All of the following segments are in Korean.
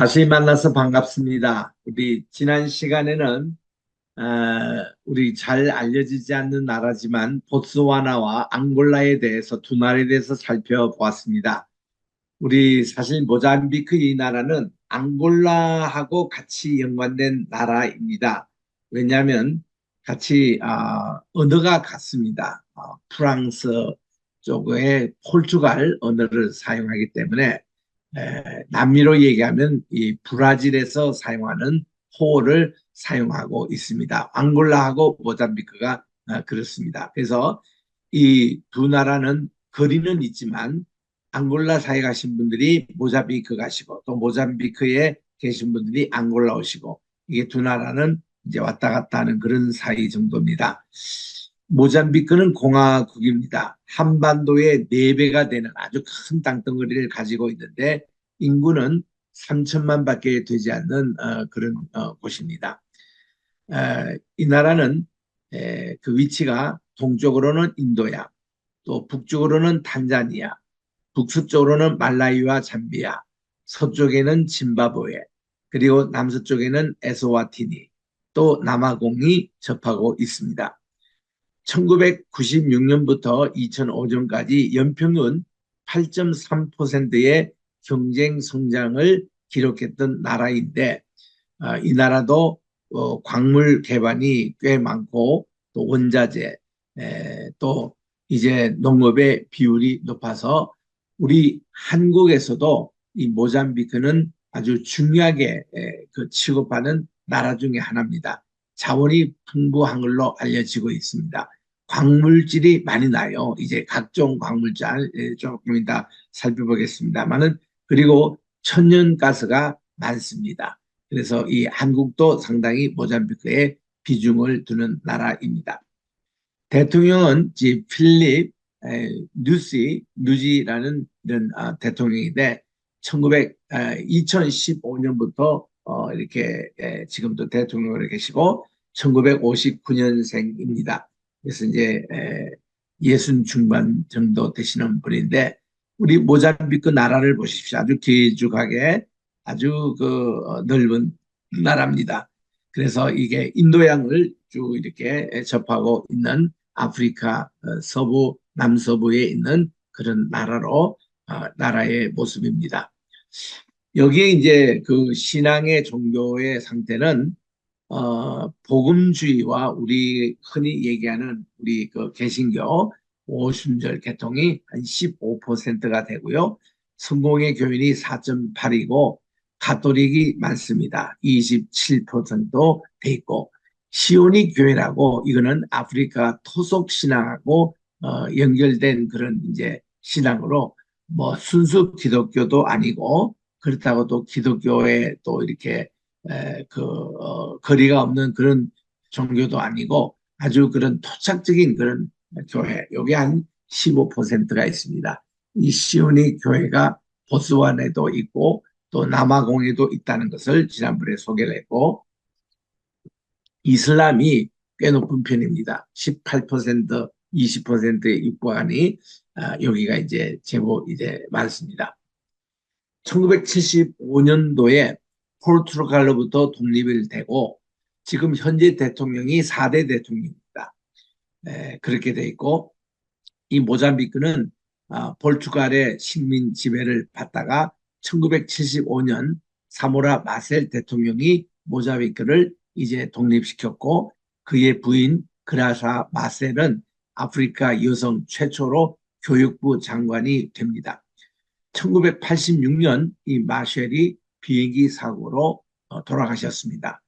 다시 만나서 반갑습니다. 우리 지난 시간에는 어, 우리 잘 알려지지 않는 나라지만 보츠와나와 앙골라에 대해서 두 나라에 대해서 살펴보았습니다. 우리 사실 모잠비크 이 나라는 앙골라하고 같이 연관된 나라입니다. 왜냐하면 같이 어, 언어가 같습니다. 어, 프랑스 쪽의 포르투갈 언어를 사용하기 때문에 에, 남미로 얘기하면 이 브라질에서 사용하는 호를 사용하고 있습니다. 앙골라하고 모잠비크가 아, 그렇습니다. 그래서 이 두 나라는 거리는 있지만 앙골라 사에 가신 분들이 모잠비크 가시고 또 모잠비크에 계신 분들이 앙골라 오시고 이게 두 나라는 이제 왔다 갔다 하는 그런 사이 정도입니다. 모잠비크는 공화국입니다. 한반도의 4배가 되는 아주 큰 땅덩어리를 가지고 있는데 인구는 3천만 밖에 되지 않는 어, 그런 어, 곳입니다. 어, 이 나라는 에, 그 위치가 동쪽으로는 인도야, 또 북쪽으로는 탄자니아, 북서쪽으로는 말라위와 잠비아, 서쪽에는 짐바브웨, 그리고 남서쪽에는 에스와티니, 또 남아공이 접하고 있습니다. 1996년부터 2005년까지 연평균 8.3%의 경쟁 성장을 기록했던 나라인데 어, 이 나라도 어, 광물 개발이 꽤 많고 또 원자재 에, 또 이제 농업의 비율이 높아서 우리 한국에서도 이 모잠비크는 아주 중요하게 에, 그 취급하는 나라 중에 하나입니다. 자원이 풍부한 걸로 알려지고 있습니다. 광물질이 많이 나요. 이제 각종 광물질 조금 이따 살펴보겠습니다만은 그리고 천연가스가 많습니다. 그래서 이 한국도 상당히 모잠비크에 비중을 두는 나라입니다. 대통령은 지 필립 뉴시 뉴지라는 이런 아, 대통령인데 1900 2015년부터 어, 이렇게 에, 지금도 대통령으로 계시고 1959년생입니다. 그래서 이제 에, 예순 중반 정도 되시는 분인데 우리 모잠비크 나라를 보십시오. 아주 길쭉하게 아주 그 어, 넓은 나라입니다. 그래서 이게 인도양을 쭉 이렇게 접하고 있는 아프리카 어, 서부 남서부에 있는 그런 나라로 어, 나라의 모습입니다. 여기에 이제 그 신앙의 종교의 상태는 어, 복음주의와 우리 흔히 얘기하는 우리 그 개신교 오순절 개통이 한 15%가 되고요. 성공의 교인이 4.8이고 가톨릭이 많습니다. 27%돼 있고 시오니 교회라고 이거는 아프리카 토속 신앙하고 어, 연결된 그런 이제 신앙으로 뭐 순수 기독교도 아니고 그렇다고 또 기독교에 또 이렇게 에, 그 어, 거리가 없는 그런 종교도 아니고 아주 그런 토착적인 그런 교회 여기 한 15%가 있습니다. 이 시온이 교회가 보스완에도 있고 또 남아공에도 있다는 것을 지난번에 소개를 했고 이슬람이 꽤 높은 편입니다. 18% 20%의 육부하니 아, 여기가 이제 제법 이제 많습니다. 1975년도에 포르투갈로부터 독립을 되고 지금 현재 대통령이 4대 대통령입니다. 에, 그렇게 돼 있고 이 모잠비크는 아, 포르투갈의 식민 지배를 받다가 1975년 사모라 마셀 대통령이 모자비크를 이제 독립시켰고 그의 부인 그라사 마셀은 아프리카 여성 최초로 교육부 장관이 됩니다. 1986년 이 마셸이 비행기 사고로 어, 돌아가셨습니다.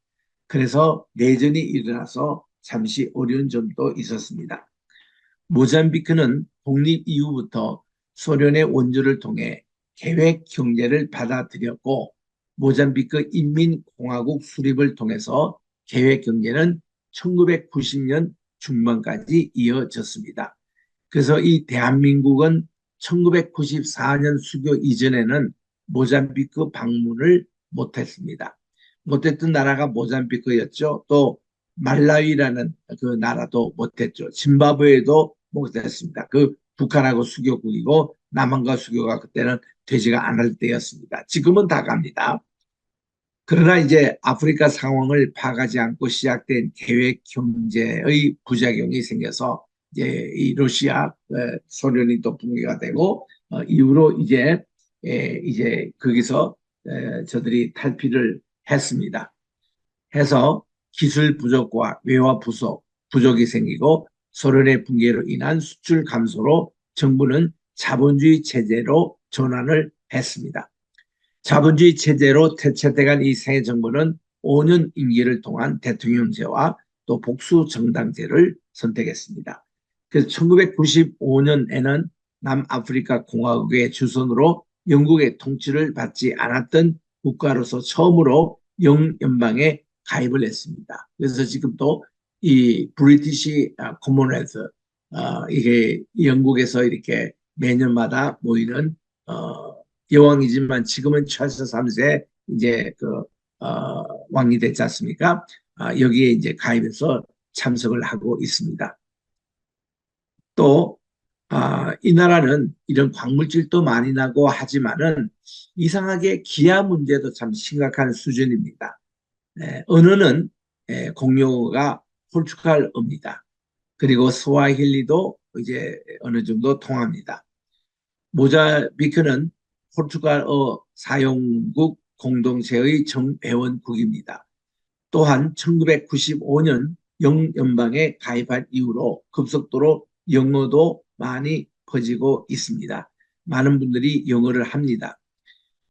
그래서 내전이 일어나서 잠시 어려운 점도 있었습니다. 모잠비크는 독립 이후부터 소련의 원조를 통해 계획 경제를 받아들였고 모잠비크 인민공화국 수립을 통해서 계획 경제는 1990년 중반까지 이어졌습니다. 그래서 이 대한민국은 1994년 수교 이전에는 모잠비크 방문을 못했습니다. 못했던 나라가 모잠비크였죠. 또 말라위라는 그 나라도 못했죠. 짐바브웨도 못했습니다. 그 북한하고 수교국이고 남한과 수교가 그때는 되지가 않을 때였습니다. 지금은 다 갑니다. 그러나 이제 아프리카 상황을 파악하지 않고 시작된 계획 경제의 부작용이 생겨서 이제 이 러시아, 어, 소련이 또 붕괴가 되고 어, 이후로 이제 에, 이제 거기서 에, 저들이 탈피를 했습니다. 해서 기술 부족과 외화 부족, 부족이 생기고 소련의 붕괴로 인한 수출 감소로 정부는 자본주의 체제로 전환을 했습니다. 자본주의 체제로 퇴체돼간 이 새 정부는 5년 임기를 통한 대통령제와 또 복수 정당제를 선택했습니다. 그래서 1995년에는 남아프리카 공화국의 주선으로 영국의 통치를 받지 않았던 국가로서 처음으로 영연방에 가입을 했습니다. 그래서 지금 또 이 브리티시 코먼웰스 어, 이게 영국에서 이렇게 매년마다 모이는 어, 여왕이지만 지금은 찰스 3세 이제 그 어, 왕이 됐지 않습니까? 아, 여기에 이제 가입해서 참석을 하고 있습니다. 또 아, 이 나라는 이런 광물질도 많이 나고 하지만은 이상하게 기아 문제도 참 심각한 수준입니다. 네, 언어는 예, 공용어가 포르투갈어입니다. 그리고 스와힐리도 이제 어느 정도 통합니다. 모자비크는 포르투갈어 사용국 공동체의 정회원국입니다. 또한 1995년 영연방에 가입한 이후로 급속도로 영어도 많이 퍼지고 있습니다. 많은 분들이 영어를 합니다.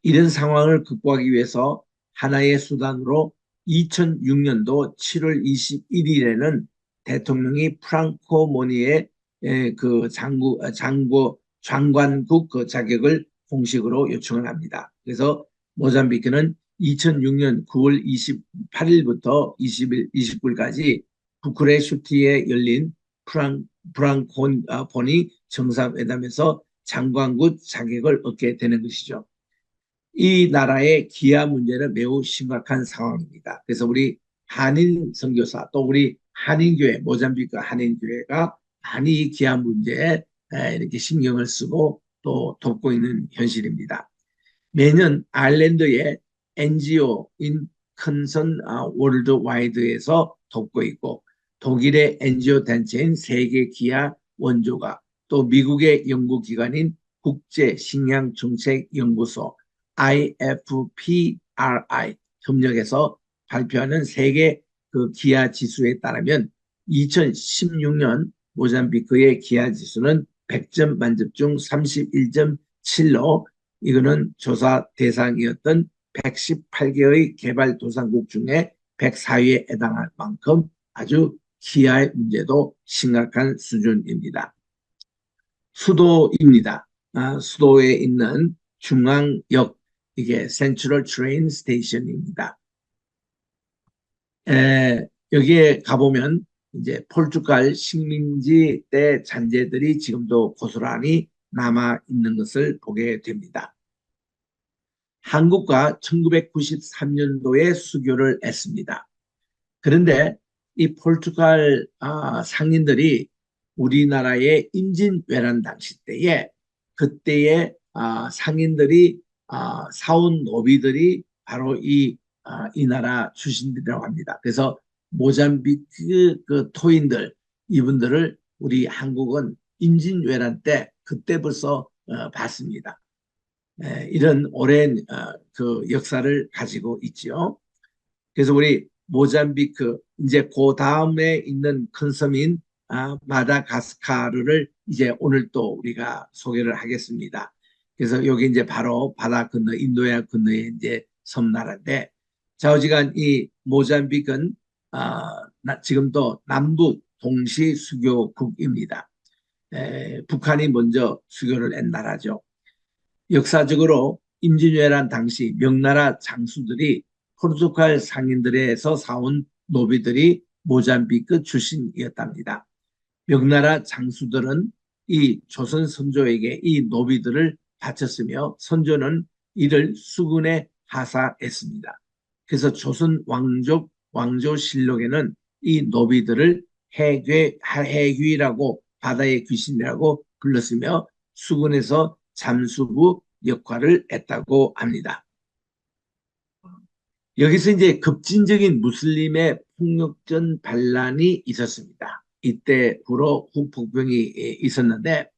이런 상황을 극복하기 위해서 하나의 수단으로 2006년도 7월 21일에는 대통령이 프랑코 모니의 그 장구, 장구, 장관국 그 자격을 공식으로 요청을 합니다. 그래서 모잠비크는 2006년 9월 28일부터 20일, 29일까지 부크레슈티에 열린 프랑, 프랑콘이 아, 정상회담에서 장관국 자격을 얻게 되는 것이죠. 이 나라의 기아 문제는 매우 심각한 상황입니다. 그래서 우리 한인 선교사 또 우리 한인교회 모잠비크 한인교회가 많이 이 기아 문제에 이렇게 신경을 쓰고 또 돕고 있는 현실입니다. 매년 아일랜드의 NGO인 컨선 월드와이드에서 돕고 있고 독일의 NGO 단체인 세계 기아 원조가 또 미국의 연구기관인 국제식량정책연구소 IFPRI 협력해서 발표하는 세계 그 기아 지수에 따르면 2016년 모잠비크의 기아 지수는 100점 만점 중 31.7로 이거는 조사 대상이었던 118개의 개발도상국 중에 104위에 해당할 만큼 아주 기아의 문제도 심각한 수준입니다. 수도입니다. 아, 수도에 있는 중앙역 이게 센트럴 트레인 스테이션입니다. 에, 여기에 가보면 이제 포르투갈 식민지 때 잔재들이 지금도 고스란히 남아 있는 것을 보게 됩니다. 한국과 1993년도에 수교를 했습니다. 그런데 이 포르투갈 아, 상인들이 우리나라의 임진왜란 당시 때에 그때의 아, 상인들이 아, 사온 노비들이 바로 이, 아, 이 나라 출신들이라고 합니다. 그래서 모잠비크 그 토인들 이분들을 우리 한국은 임진왜란 때 그때 벌써 어, 봤습니다. 에, 이런 오랜 어, 그 역사를 가지고 있죠. 그래서 우리 모잠비크 이제 그 다음에 있는 큰 섬인 아, 마다가스카르를 이제 오늘 또 우리가 소개를 하겠습니다. 그래서 여기 이제 바로 바다 건너 인도양 건너에 이제 섬나라인데 좌우지간 이 모잠비크는 아, 지금도 남북 동시 수교국입니다. 에, 북한이 먼저 수교를 한 나라죠. 역사적으로 임진왜란 당시 명나라 장수들이 포르투갈 상인들에서 사온 노비들이 모잠비크 출신이었답니다. 명나라 장수들은 이 조선 선조에게 이 노비들을 바쳤으며 선조는 이를 수군에 하사했습니다. 그래서 조선 왕족 왕조 실록에는 이 노비들을 해괴, 해귀라고 바다의 귀신이라고 불렀으며 수군에서 잠수부 역할을 했다고 합니다. 여기서 이제 급진적인 무슬림의 폭력전 반란이 있었습니다. 이때후로 후폭병이 예, 있었는데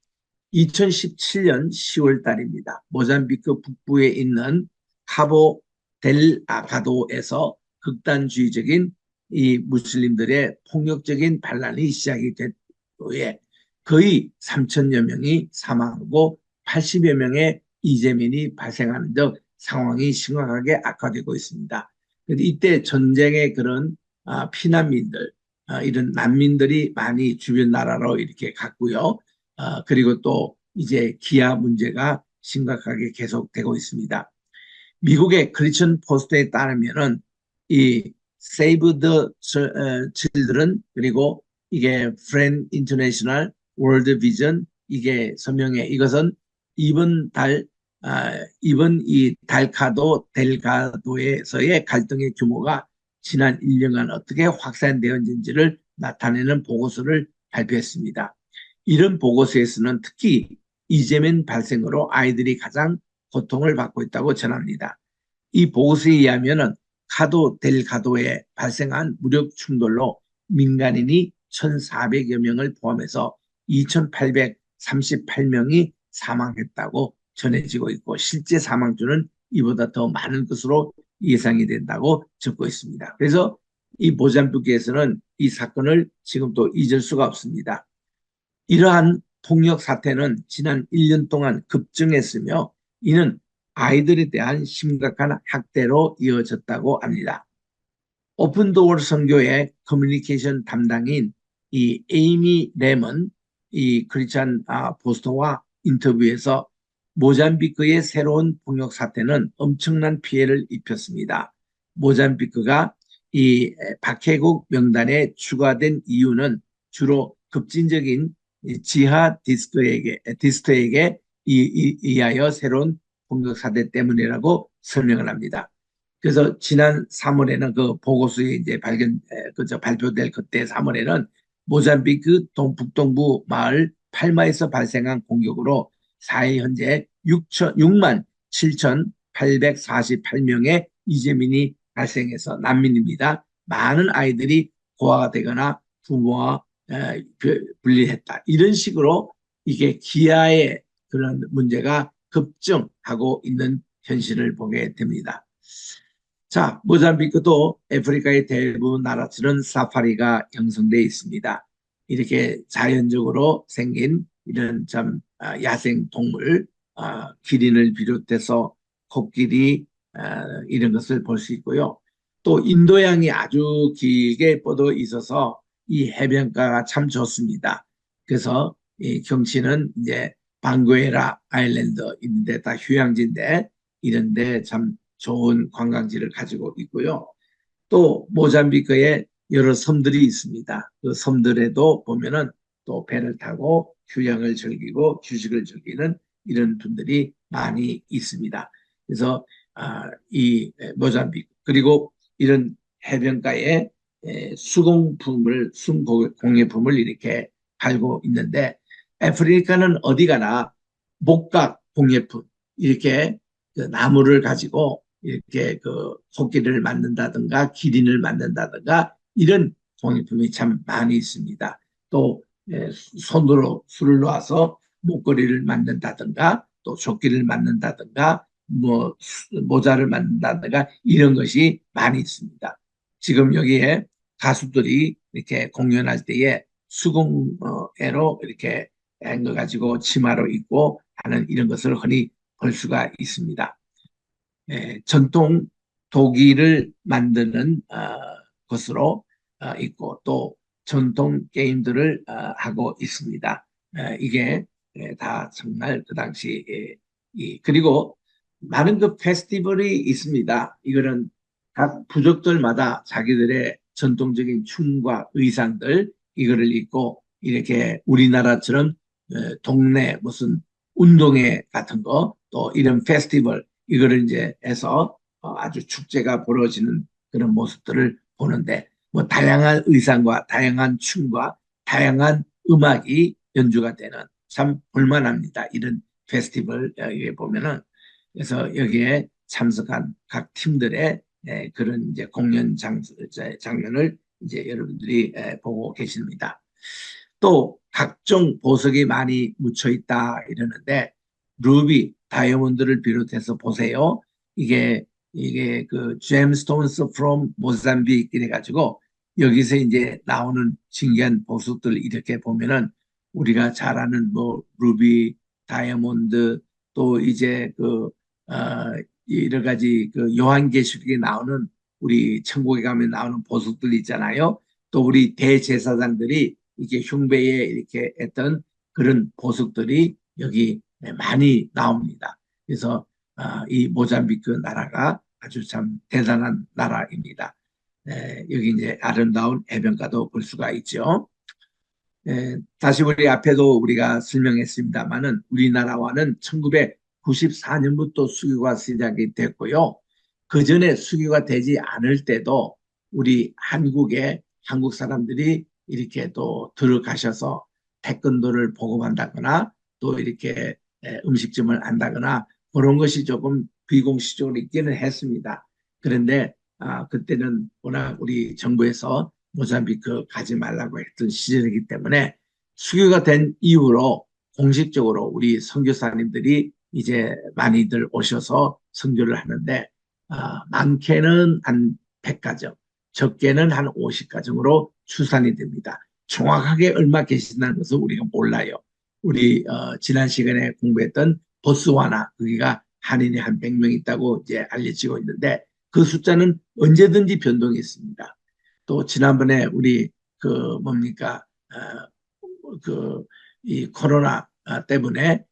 2017년 10월 달입니다. 모잠비크 북부에 있는 카보 델 아가도에서 극단주의적인 이 무슬림들의 폭력적인 반란이 시작이 된 후에 거의 3천여 명이 사망하고 80여 명의 이재민이 발생하는 등 상황이 심각하게 악화되고 있습니다. 이때 전쟁의 그런 아, 피난민들, 아, 이런 난민들이 많이 주변 나라로 이렇게 갔고요. 아, 그리고 또 이제 기아 문제가 심각하게 계속되고 있습니다. 미국의 크리스천 포스트에 따르면은 이 Save the Children 그리고 이게 Friend International World Vision 이게 서명에 이것은 이번 달 아, 이번 이 달카도 델가도에서의 갈등의 규모가 지난 1년간 어떻게 확산되었는지를 나타내는 보고서를 발표했습니다. 이런 보고서에서는 특히 이재명 발생으로 아이들이 가장 고통을 받고 있다고 전합니다. 이 보고서에 의하면 카도 델가도에 발생한 무력 충돌로 민간인이 1,400여 명을 포함해서 2,838명이 사망했다고 전해지고 있고 실제 사망주는 이보다 더 많은 것으로 예상이 된다고 적고 있습니다. 그래서 이 모잠비크에서는 이 사건을 지금 도 잊을 수가 없습니다. 이러한 폭력 사태는 지난 1년 동안 급증했으며 이는 아이들에 대한 심각한 학대로 이어졌다고 합니다. 오픈도어 선교의 커뮤니케이션 담당인 이 에이미 램은 이 크리스찬 아, 보스터와 인터뷰에서 모잠비크의 새로운 폭력 사태는 엄청난 피해를 입혔습니다. 모잠비크가 이 박해국 명단에 추가된 이유는 주로 급진적인 지하 디스트에게 디스트에게 이하여 새로운 폭력 사태 때문이라고 설명을 합니다. 그래서 지난 3월에는 그 보고서에 이제 발견 그저 발표될 그때 3월에는 모잠비크 동북동부 마을 팔마에서 발생한 공격으로 사회 현재 6천, 6만 7,848명의 이재민이 발생해서 난민입니다. 많은 아이들이 고아가 되거나 부모와 분리했다. 이런 식으로 이게 기아의 그런 문제가 급증하고 있는 현실을 보게 됩니다. 자, 모잠비크도 아프리카의 대부분 나라처럼 사파리가 형성되어 있습니다. 이렇게 자연적으로 생긴 이런 참 아, 야생 동물, 아, 기린을 비롯해서 코끼리 아, 이런 것을 볼 수 있고요. 또 인도양이 아주 길게 뻗어 있어서 이 해변가가 참 좋습니다. 그래서 이 경치는 이제 방구에라 아일랜드 있는데 다 휴양지인데 이런데 참 좋은 관광지를 가지고 있고요. 또 모잠비크에 여러 섬들이 있습니다. 그 섬들에도 보면은 또 배를 타고 휴양을 즐기고 휴식을 즐기는 이런 분들이 많이 있습니다. 그래서 아, 이 모잠비크 그리고 이런 해변가에 수공품을 순공예품을 이렇게 팔고 있는데 아프리카는 어디 가나 목각 공예품 이렇게 그 나무를 가지고 이렇게 그 코끼리를 만든다든가 기린을 만든다든가 이런 공예품이 참 많이 있습니다. 또 손으로 술을 놓아서 목걸이를 만든다든가 또 조끼를 만든다든가 뭐 모자를 만든다든가 이런 것이 많이 있습니다. 지금 여기에 가수들이 이렇게 공연할 때에 수공예로 이렇게 한거 가지고 치마로 입고 하는 이런 것을 흔히 볼 수가 있습니다. 예, 전통 도기를 만드는 어, 것으로 어, 있고 또 전통 게임들을 어, 하고 있습니다. 에, 이게 에, 다 정말 그 당시 에, 이, 그리고 많은 그 페스티벌이 있습니다. 이거는 각 부족들마다 자기들의 전통적인 춤과 의상들 이거를 입고 이렇게 우리나라처럼 동네 무슨 운동회 같은 거 또 이런 페스티벌 이거를 이제 해서 어, 아주 축제가 벌어지는 그런 모습들을 보는데 뭐 다양한 의상과 다양한 춤과 다양한 음악이 연주가 되는 참 볼만합니다. 이런 페스티벌 여기에 보면은 그래서 여기에 참석한 각 팀들의 예, 그런 이제 공연 장, 장면을 이제 여러분들이 예, 보고 계십니다. 또 각종 보석이 많이 묻혀 있다 이러는데 루비, 다이아몬드를 비롯해서 보세요. 이게 이게 그 gemstones from 이래 가지고 여기서 이제 나오는 신기한 보석들 이렇게 보면은 우리가 잘 아는 뭐 루비, 다이아몬드 또 이제 그 어, 여러 가지 그 요한계시록에 나오는 우리 천국에 가면 나오는 보석들 있잖아요. 또 우리 대제사장들이 이게 흉배에 이렇게 했던 그런 보석들이 여기 많이 나옵니다. 그래서 어, 이 모잠비크 나라가 아주 참 대단한 나라입니다. 네, 여기 이제 아름다운 해변가도 볼 수가 있죠. 네, 다시 우리 앞에도 우리가 설명했습니다만은 우리나라와는 1994년부터 수교가 시작이 됐고요. 그 전에 수교가 되지 않을 때도 우리 한국에 한국 사람들이 이렇게 또 들어가셔서 태권도를 보급한다거나 또 이렇게 음식점을 한다거나 그런 것이 조금 비공식적으로 있기는 했습니다. 그런데 아, 그때는 워낙 우리 정부에서 모잠비크 가지 말라고 했던 시절이기 때문에 수교가 된 이후로 공식적으로 우리 선교사님들이 이제 많이들 오셔서 선교를 하는데 아, 많게는 한 100가정, 적게는 한 50가정으로 추산이 됩니다. 정확하게 얼마 계신다는 것은 우리가 몰라요. 우리 어, 지난 시간에 공부했던 보스와나 거기가 한인이 한 100명 있다고 이제 알려지고 있는데 그 숫자는 언제든지 변동이 있습니다. 또 지난번에 우리 그 뭡니까 어, 그이 코로나 때문에 에,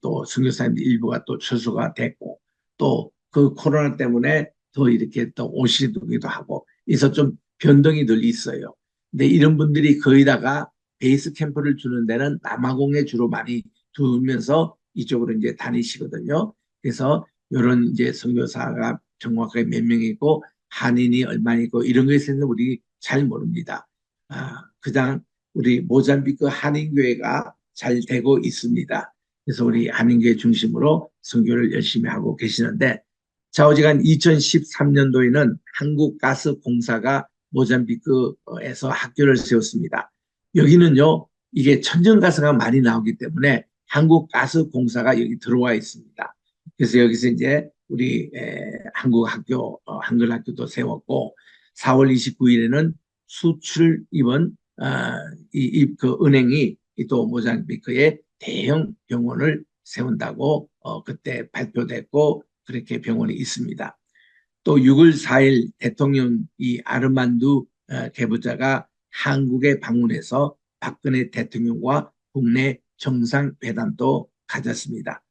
또 선교사님들 일부가 또 철수가 됐고 또 그 코로나 때문에 더 이렇게 또 오시기도 하고 그래서 좀 변동이 늘 있어요. 근데 이런 분들이 거의다가 베이스 캠프를 주는 데는 남아공에 주로 많이 두면서 이쪽으로 이제 다니시거든요. 그래서 이런 이제 선교사가 정확하게 몇 명이고 한인이 얼마이고 이런 것에 대해서 우리 잘 모릅니다. 아, 그냥 우리 모잠비크 한인교회가 잘 되고 있습니다. 그래서 우리 한인교회 중심으로 선교를 열심히 하고 계시는데 좌우지간 2013년도에는 한국가스공사가 모잠비크에서 학교를 세웠습니다. 여기는요, 이게 천정가스가 많이 나오기 때문에 한국가스공사가 여기 들어와 있습니다. 그래서 여기서 이제 우리 에, 한국 학교, 어, 한글 학교도 세웠고 4월 29일에는 수출 입원 어, 이, 이, 그 은행이 또 모잠비크에 대형 병원을 세운다고 어, 그때 발표됐고 그렇게 병원이 있습니다. 또 6월 4일 대통령 이 아르만두 어, 개부자가 한국에 방문해서 박근혜 대통령과 국내 정상회담도 가졌습니다.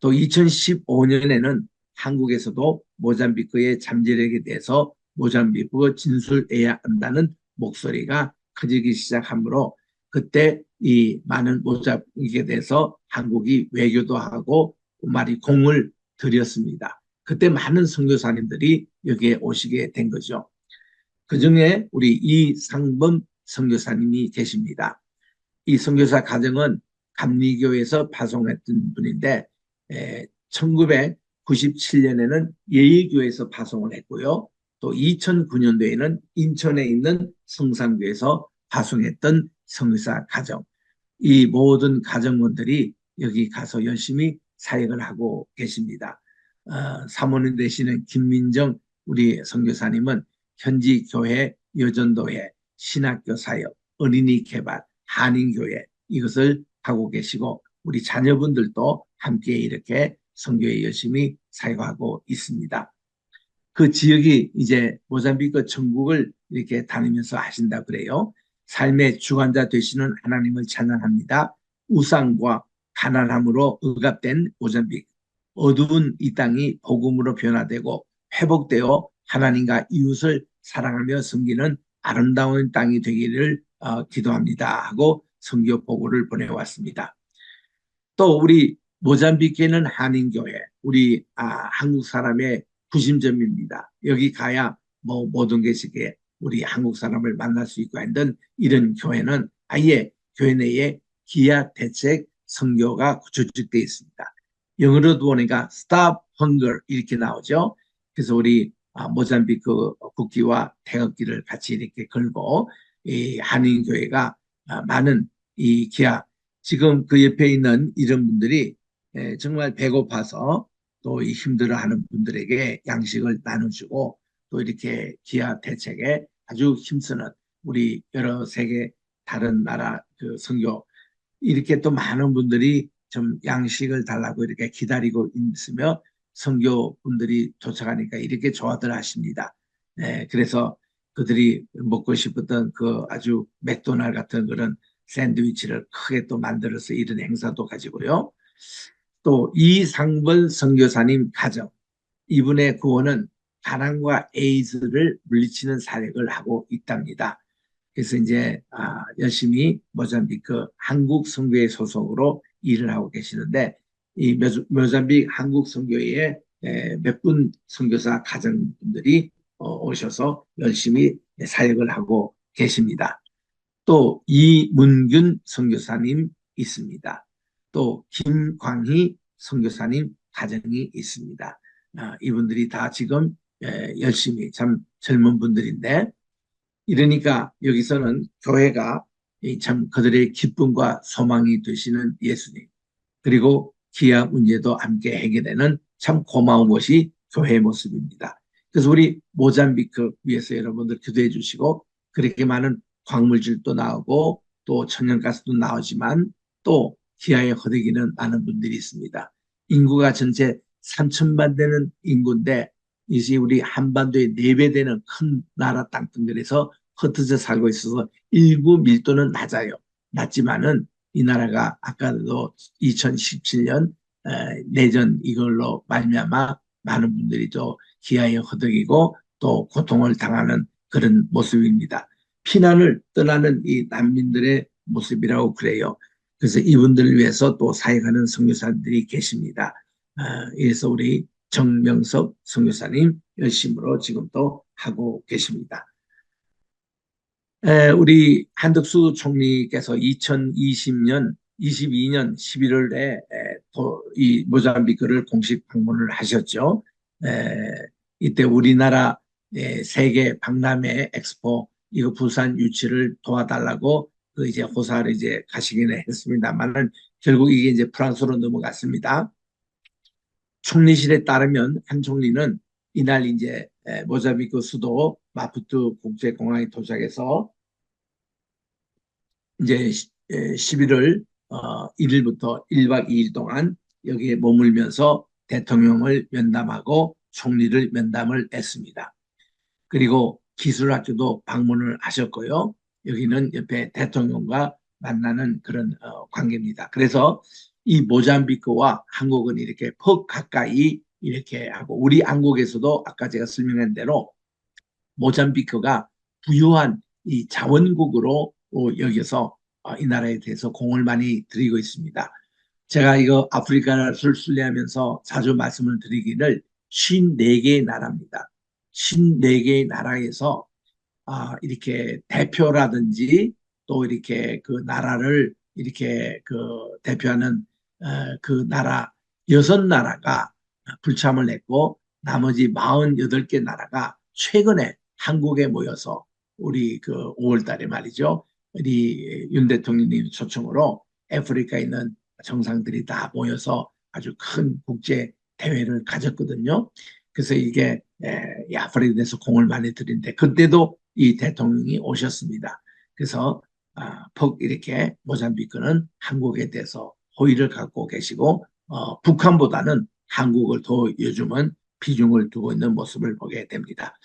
또 2015년에는 한국에서도 모잠비크의 잠재력에 대해서 모잠비크 진술해야 한다는 목소리가 커지기 시작하므로 그때 이 많은 모잠비크에 대해서 한국이 외교도 하고 말이 공을 들였습니다. 그때 많은 선교사님들이 여기에 오시게 된 거죠. 그 중에 우리 이상범 선교사님이 계십니다. 이 선교사 가정은 감리교에서 파송했던 분인데 에, 1997년에는 예의교에서 파송을 했고요. 또 2009년도에는 인천에 있는 성산교에서 파송했던 성의사 가정. 이 모든 가정원들이 여기 가서 열심히 사역을 하고 계십니다. 어, 사모님 되시는 김민정 우리 선교사님은 현지 교회, 여전도회, 신학교 사역, 어린이 개발, 한인교회 이것을 하고 계시고 우리 자녀분들도 함께 이렇게 선교에 열심히 사역하고 있습니다. 그 지역이 이제 모잠비크 천국을 이렇게 다니면서 하신다 그래요. 삶의 주관자 되시는 하나님을 찬양합니다. 우상과 가난함으로 억압된 모잠비크. 어두운 이 땅이 복음으로 변화되고 회복되어 하나님과 이웃을 사랑하며 섬기는 아름다운 땅이 되기를 어, 기도합니다 하고 성교 보고를 보내왔습니다. 또 우리 모잠비크에는 한인교회, 우리 아, 한국 사람의 구심점입니다. 여기 가야 뭐 모든 것이게 우리 한국 사람을 만날 수 있고 하는 이런 교회는 아예 교회 내에 기아 대책 성교가 구축되어 있습니다. 영어로도 보니까 Stop Hunger 이렇게 나오죠. 그래서 우리 아, 모잠비크 국기와 태극기를 같이 이렇게 걸고 이 한인교회가 아, 많은 이 기아 지금 그 옆에 있는 이런 분들이 예, 정말 배고파서 또이 힘들어하는 분들에게 양식을 나눠주고 또 이렇게 기아 대책에 아주 힘쓰는 우리 여러 세계 다른 나라 그 선교 이렇게 또 많은 분들이 좀 양식을 달라고 이렇게 기다리고 있으며 선교 분들이 도착하니까 이렇게 좋아들 하십니다. 네, 그래서 그들이 먹고 싶었던 그 아주 맥도날 같은 그런 샌드위치를 크게 또 만들어서 이런 행사도 가지고요. 또 이상벌 선교사님 가정 이분의 구원은 가난과 에이즈를 물리치는 사역을 하고 있답니다. 그래서 이제 아, 열심히 모잠비크 한국 선교회 소속으로 일을 하고 계시는데 이 모잠비크 한국 선교회에 몇 분 선교사 가정분들이 어, 오셔서 열심히 사역을 하고 계십니다. 또 이문균 선교사님 있습니다. 또 김광희 선교사님 가정이 있습니다. 아, 이분들이 다 지금 열심히 참 젊은 분들인데 이러니까 여기서는 교회가 참 그들의 기쁨과 소망이 되시는 예수님 그리고 기아 문제도 함께 해결되는 참 고마운 것이 교회의 모습입니다. 그래서 우리 모잠비크 위해서 여러분들 기도해 주시고 그렇게 많은 광물질도 나오고 또 천연가스도 나오지만 또 기아에 허대기는 많은 분들이 있습니다. 인구가 전체 3천만 되는 인구인데 이제 우리 한반도의 4배 되는 큰 나라 땅덩어리에서 흩어져 살고 있어서 일부 밀도는 낮아요. 낮지만은 이 나라가 아까도 2017년 내전 이걸로 말미암아 많은 분들이 또 기아에 허덕이고 또 고통을 당하는 그런 모습입니다. 피난을 떠나는 이 난민들의 모습이라고 그래요. 그래서 이분들을 위해서 또 사역하는 선교사들이 계십니다. 그래서 우리 정명석 선교사님 열심으로 지금도 하고 계십니다. 우리 한덕수 총리께서 2020년 22년 11월에 이 모잠비크를 공식 방문을 하셨죠. 이때 우리나라 세계 박람회 엑스포 이거 부산 유치를 도와달라고 그 이제 호사를 이제 가시기는 했습니다만은 결국 이게 이제 프랑스로 넘어갔습니다. 총리실에 따르면 한 총리는 이날 이제 모자비크 수도 마푸트 국제공항에 도착해서 이제 11월 1일부터 1박 2일 동안 여기에 머물면서 대통령을 면담하고 총리를 면담을 했습니다. 그리고 기술학교도 방문을 하셨고요. 여기는 옆에 대통령과 만나는 그런 어, 관계입니다. 그래서 이 모잠비크와 한국은 이렇게 퍽 가까이 이렇게 하고 우리 한국에서도 아까 제가 설명한 대로 모잠비크가 부유한 이 자원국으로 여기서 어, 이 나라에 대해서 공을 많이 들이고 있습니다. 제가 이거 아프리카를 순례하면서 자주 말씀을 드리기를 54개의 나라입니다. 54개의 나라에서 아, 이렇게 대표라든지 또 이렇게 그 나라를 이렇게 그 대표하는 어, 그 나라 여섯 나라가 불참을 했고 나머지 48개 나라가 최근에 한국에 모여서 우리 그 5월 달에 말이죠. 우리 윤 대통령님 초청으로 아프리카에 있는 정상들이 다 모여서 아주 큰 국제 대회를 가졌거든요. 그래서 이게 아프리카에 대해서 공을 많이 들인데 그때도 이 대통령이 오셨습니다. 그래서 아, 퍽 이렇게 모잠비크는 한국에 대해서 호의를 갖고 계시고 어, 북한보다는 한국을 더 요즘은 비중을 두고 있는 모습을 보게 됩니다.